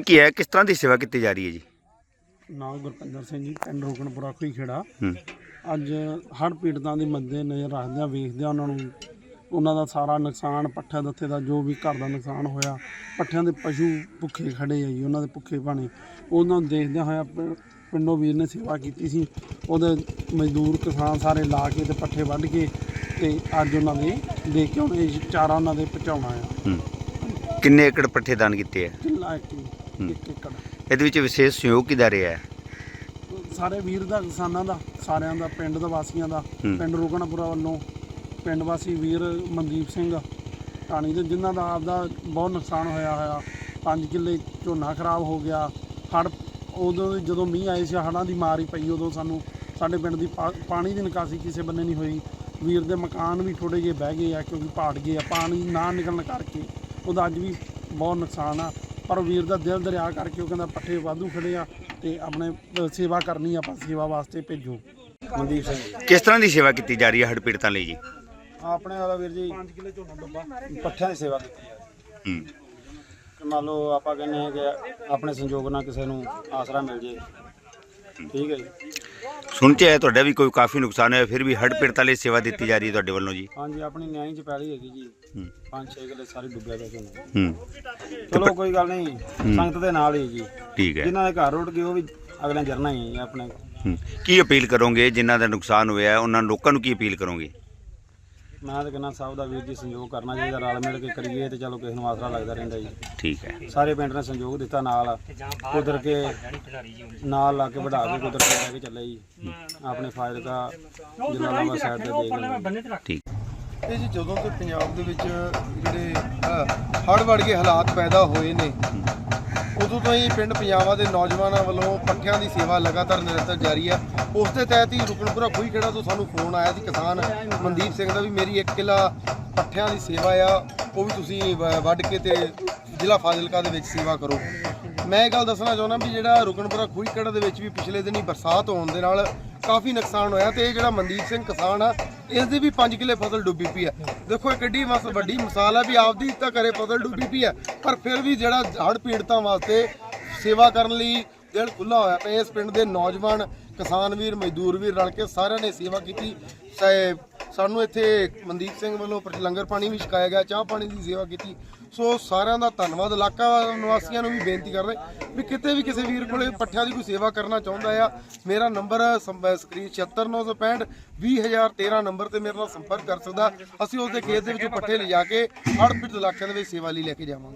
ਕੀ ਹੈ? ਕਿਸ ਤਰ੍ਹਾਂ ਦੀ ਸੇਵਾ ਕੀਤੀ ਜਾ ਰਹੀ ਹੈ ਜੀ? ਨਾਮ ਗੁਰਪਿੰਦਰ ਸਿੰਘ ਜੀ ਪਿੰਡ ਰੋਕਣਪੁਰਾ ਖੁਈ ਖੇੜਾ ਹੂੰ। ਅੱਜ ਹੜ੍ਹ ਪੀੜਤਾਂ ਦੇ ਮੱਦੇ ਨਜ਼ਰ ਰੱਖਦਿਆਂ ਵੇਖਦਿਆਂ ਉਹਨਾਂ ਨੂੰ ਉਹਨਾਂ ਦਾ ਸਾਰਾ ਨੁਕਸਾਨ ਪੱਠਿਆਂ ਦੱਥੇ ਦਾ ਜੋ ਵੀ ਘਰ ਦਾ ਨੁਕਸਾਨ ਹੋਇਆ ਪੱਠਿਆਂ ਦੇ ਪਸ਼ੂ ਭੁੱਖੇ ਖੜੇ ਆ ਜੀ ਉਹਨਾਂ ਦੇ ਭੁੱਖੇ ਭਾਣੇ। ਉਹਨਾਂ ਨੂੰ ਦੇਖਦਿਆਂ ਹੋਇਆ ਪਿੰ- ਪਿੰਡੋਂ ਵੀਰ ਨੇ ਸੇਵਾ ਕੀਤੀ ਸੀ। ਉਹਦੇ ਮਜ਼ਦੂਰ ਕਿਸਾਨ ਸਾਰੇ ਲਾ ਕੇ ਤੇ ਪੱਠੇ ਵੱਢ ਕੇ ਤੇ ਅੱਜ ਉਹਨਾਂ ਦੇ ਦੇ ਕੇ ਉਹਨੇ ਚਾਰਾ ਉਹਨਾਂ ਦੇ ਪਹੁੰਚਾਉਣਾ ਆ। ਹੂੰ। ਕਿੰਨੇ ਏਕੜ ਪੱਠੇ ਦਾਨ ਕੀਤੇ ਹੈ ਕਿੱਲਾ ਇੱਕ। ਇੱਕ ਏਕੜ ਇਹਦੇ ਵਿੱਚ ਵਿਸ਼ੇਸ਼ ਸਹਿਯੋਗ ਕਿਹਦਾ ਰਿਹਾ ਹੈ? ਸਾਰੇ ਵੀਰ ਦਾ ਕਿਸਾਨਾਂ ਦਾ ਸਾਰਿਆਂ ਦਾ ਪਿੰਡ ਦੇ ਵਾਸੀਆਂ ਦਾ ਹੂੰ। ਪਿੰਡ ਰੋਗਣਪੁਰਾ ਵੱਲੋਂ ਪਿੰਡ ਵਾਸੀ ਵੀਰ ਮਨਦੀਪ ਸਿੰਘ ਟਾਣੀ ਦੇ ਜਿਨ੍ਹਾਂ ਦਾ ਆਪਦਾ ਬਹੁਤ ਨੁਕਸਾਨ ਹੋਇਆ ਹੋਇਆ। 5 ਕਿੱਲੇ ਝੋਨਾ ਖਰਾਬ ਹੋ ਗਿਆ। ਹੜ ਉਦੋਂ ਦੇ ਜਦੋਂ ਮੀਂਹ ਆਏ ਸੀ ਹੜਾਂ ਦੀ ਮਾਰ ਹੀ ਪਈ ਉਦੋਂ ਸਾਨੂੰ। ਸਾਡੇ ਪਿੰਡ ਦੀ ਪਾ- ਪਾਣੀ ਦੀ ਨਿਕਾਸੀ ਕਿਸੇ ਬੰਨੇ ਨਹੀਂ ਹੋਈ। ਵੀਰ ਦੇ ਮਕਾਨ ਵੀ ਥੋੜੇ ਜਿਹੇ ਬਹਿ ਗਏ ਆ ਕਿਉਂਕਿ ਪਾੜ ਗਏ ਆ। ਪਾਣੀ ਨਾ ਨਿਕਲਣ ਕਰਕੇ ਉਹਦਾ ਅੱਜ ਵੀ ਬਹੁਤ ਨੁਕਸਾਨ ਆ। ਪਰ ਵੀਰ ਦਾ ਦਿਲ ਦਰਿਆ ਕਰਕੇ ਉਹ ਕਹਿੰਦਾ ਪੱਠੇ ਵਾਧੂ ਖੜੇ ਆ ਤੇ ਆਪਣੇ ਅ, ਸੇਵਾ ਕਰਨੀ ਆ, ਆਪਾਂ ਸੇਵਾ ਵਾਸਤੇ ਭੇਜੋ। ਮਨਦੀਪ ਸਿੰਘ। ਕਿਸ ਤਰ੍ਹਾਂ ਦੀ ਸੇਵਾ ਕੀਤੀ ਜਾ ਰਹੀ ਹੈ ਹੜ੍ਹ ਪੀੜਤਾਂ ਲਈ ਜੀ? ਆਪਣੇ ਵਾਲਾ ਵੀਰ ਜੀ 5 ਕਿੱਲੇ ਝੋਨਾ ਡੱਬਾ। ਪੱਠਿਆਂ ਦੀ ਸੇਵਾ ਕੀਤੀ ਹੈ ਹੂੰ। ਕਿ ਮੰਨ ਲਓ ਆਪਾਂ ਕਹਿੰਦੇ ਹਾਂ ਕਿ ਆਪਣੇ ਸੰਯੋਗ ਨਾਲ ਕਿਸੇ ਨੂੰ ਆਸਰਾ ਮਿਲ ਜੇ। ਠੀਕ ਹੈ ਜੀ। ਸੁਣ ਚ ਆਇਆ ਤੁਹਾਡਾ ਵੀ ਕੋਈ ਕਾਫੀ ਨੁਕਸਾਨ ਹੋਇਆ ਫਿਰ ਵੀ ਹੜ੍ਹ ਪੀੜਤਾਂ ਲਈ ਸੇਵਾ ਦਿੱਤੀ ਜਾ ਰਹੀ ਹੈ ਤੁਹਾਡੇ ਵੱਲੋਂ ਜੀ। ਹਾਂਜੀ ਆਪਣੀ ਨਿਆਈ ਚ ਪੈਲੀ ਹੈਗੀ ਜੀ। ਹੂੰ। 5-6 ਕਿੱਲੇ ਸਾਰੀ ਡੁੱਬਿਆ ਪਿਆ ਝੋਨਾ ਹੂੰ। ਚਲੋ ਕੋਈ ਗੱਲ ਨਹੀਂ ਸੰਗਤ ਦੇ ਨਾਲ ਹੀ ਜੀ। ਠੀਕ ਹੈ। ਜਿਨ੍ਹਾਂ ਦੇ ਘਰ ਰੁੜ ਗਏ ਉਹ ਵੀ ਅਗਲੇ ਜਰਨਾ ਹੀ ਹੈ ਜੀ ਆਪਣੇ। ਹੂੰ। ਕੀ ਅਪੀਲ ਕਰੋਗੇ ਜਿਨ੍ਹਾਂ ਦਾ ਨੁਕਸਾਨ ਹੋਇਆ ਹੈ, ਉਹਨਾਂ ਲੋਕਾਂ ਨੂੰ ਕੀ ਅਪੀਲ ਕਰੋਗੇ? ਮੈਂ ਤਾਂ ਕਹਿੰਦਾ ਸਭ ਦਾ ਵੀਰ ਜੀ ਸੰਯੋਗ ਕਰਨਾ ਚਾਹੀਦਾ ਰਲ ਮਿਲ ਕੇ ਕਰੀਏ ਤੇ ਚਲੋ ਕਿਸੇ ਨੂੰ ਆਸਰਾ ਲੱਗਦਾ ਰਹਿੰਦਾ ਜੀ। ਠੀਕ ਹੈ। ਸਾਰੇ ਪਿੰਡ ਨੇ ਸੰਯੋਗ ਦਿੱਤਾ ਨਾਲ ਕੁਦਰ ਕੇ ਨਾਲ ਲਾ ਕੇ ਵਧਾ ਕੇ ਕੁਦਰ ਕੇ ਲੈ ਕੇ ਚੱਲੇ ਜੀ। ਆਪਣੇ ਫਾਇਦੇ ਦਾ ਜਲਾਲਾਬਾਦ ਸਾਈਡ ਤੇ ਦੇ ਗਏ ਠੀਕ। ਇਹ ਜੀ ਜਦੋਂ ਤੋਂ ਪੰਜਾਬ ਦੇ ਵਿੱਚ ਜਿਹੜੇ ਹੜ੍ਹ ਵੜ ਕੇ ਹਾਲਾਤ ਪੈਦਾ ਹੋਏ ਨੇ ਉਦੋਂ ਤੋਂ ਹੀ ਪਿੰਡ ਪੰਜਾਬਾ ਦੇ ਨੌਜਵਾਨਾਂ ਵੱਲੋਂ ਪੱਠਿਆਂ ਦੀ ਸੇਵਾ ਲਗਾਤਾਰ ਨਿਰੰਤਰ ਜਾਰੀ ਹੈ। ਉਸ ਦੇ ਤਹਿਤ ਹੀ ਰੁਕਣਪੁਰਾ ਖੂਹੀ ਖੇੜਾ ਤੋਂ ਸਾਨੂੰ ਫੋਨ ਆਇਆ ਸੀ ਕਿਸਾਨ ਮਨਦੀਪ ਸਿੰਘ ਦਾ ਵੀ ਮੇਰੀ 1 ਕਿੱਲਾ ਪੱਠਿਆਂ ਦੀ ਸੇਵਾ ਆ, ਉਹ ਵੀ ਤੁਸੀਂ ਵ- ਵੱਢ ਕੇ ਤੇ ਜ਼ਿਲ੍ਹਾ ਫਾਜ਼ਿਲਕਾ ਦੇ ਵਿੱਚ ਸੇਵਾ ਕਰੋ। ਮੈਂ ਇਹ ਗੱਲ ਦੱਸਣਾ ਚਾਹੁੰਦਾ ਵੀ ਜਿਹੜਾ ਰੁਕਣਪੁਰਾ ਖੂਹੀ ਖੇੜਾ ਦੇ ਵਿੱਚ ਵੀ ਪਿਛਲੇ ਦਿਨੀ ਬਰਸਾਤ ਹੋਣ ਦੇ ਨਾਲ ਕਾਫੀ ਨੁਕਸਾਨ ਹੋਇਆ ਤੇ ਇਹ ਜਿਹੜਾ ਮਨਦੀਪ ਸਿੰਘ ਕਿਸਾਨ ਆ ਇਸ ਦੀ ਵੀ 5 ਕਿੱਲੇ ਫਸਲ ਡੁੱਬੀ ਪਈ ਹੈ। ਦੇਖੋ ਇਹ ਕਿੱਡੀ ਮਸ ਵੱਡੀ ਮਿਸਾਲ ਹੈ ਵੀ ਆਪਦੀ ਤਾਂ ਘਰੇ ਫਸਲ ਡੁੱਬੀ ਪਈ ਹੈ, ਪਰ ਫਿਰ ਵੀ ਜਿਹੜਾ ਹੜ੍ਹ ਪੀੜਤਾਂ ਵਾਸਤੇ ਸੇਵਾ ਕਰਨ ਲਈ ਦਿਲ ਖੁੱਲਾ ਹੋਇਆ ਪਿਆ ਇਸ ਪਿੰਡ ਦੇ ਨੌਜਵਾਨ ਕਿਸਾਨ ਵੀਰ, ਮਜ਼ਦੂਰ ਵੀਰ ਰਲ ਕੇ ਸਾਰਿਆਂ ਨੇ ਸੇਵਾ ਕੀਤੀ। ਸਾਨੂੰ ਇੱਥੇ ਮਨਦੀਪ ਸਿੰਘ ਵੱਲੋਂ ਪਰ- ਲੰਗਰ ਪਾਣੀ ਵੀ ਛਕਾਇਆ ਗਿਆ, ਚਾਹ ਪਾਣੀ ਦੀ ਸੇਵਾ ਕੀਤੀ। ਸੋ ਸਾਰਿਆਂ ਦਾ ਧੰਨਵਾਦ, ਇਲਾਕਾ ਨਿਵਾਸੀਆਂ ਨੂੰ ਵੀ ਬੇਨਤੀ ਕਰ ਰਹੇ ਵੀ ਕਿਤੇ ਵੀ ਕਿਸੇ ਵੀਰ ਕੋਲੇ ਪੱਠਿਆਂ ਦੀ ਕੋਈ ਸੇਵਾ ਕਰਨਾ ਚਾਹੁੰਦਾ ਆ, ਮੇਰਾ ਨੰਬਰ ਸੰਪ- ਸਕਰੀਨ 76965 20013 ਨੰਬਰ ਤੇ ਮੇਰੇ ਨਾਲ ਸੰਪਰਕ ਕਰ ਸਕਦਾ। ਅਸੀਂ ਉਸ ਦੇ ਖੇਤ ਦੇ ਵਿੱਚੋਂ ਪੱਠੇ ਲਿਜਾ ਕੇ ਹੜ੍ਹ ਪੀੜਤ ਇਲਾਕਿਆਂ ਦੇ ਵਿੱਚ ਸੇਵਾ ਲਈ ਲੈ ਕੇ ਜਾਵਾਂਗੇ।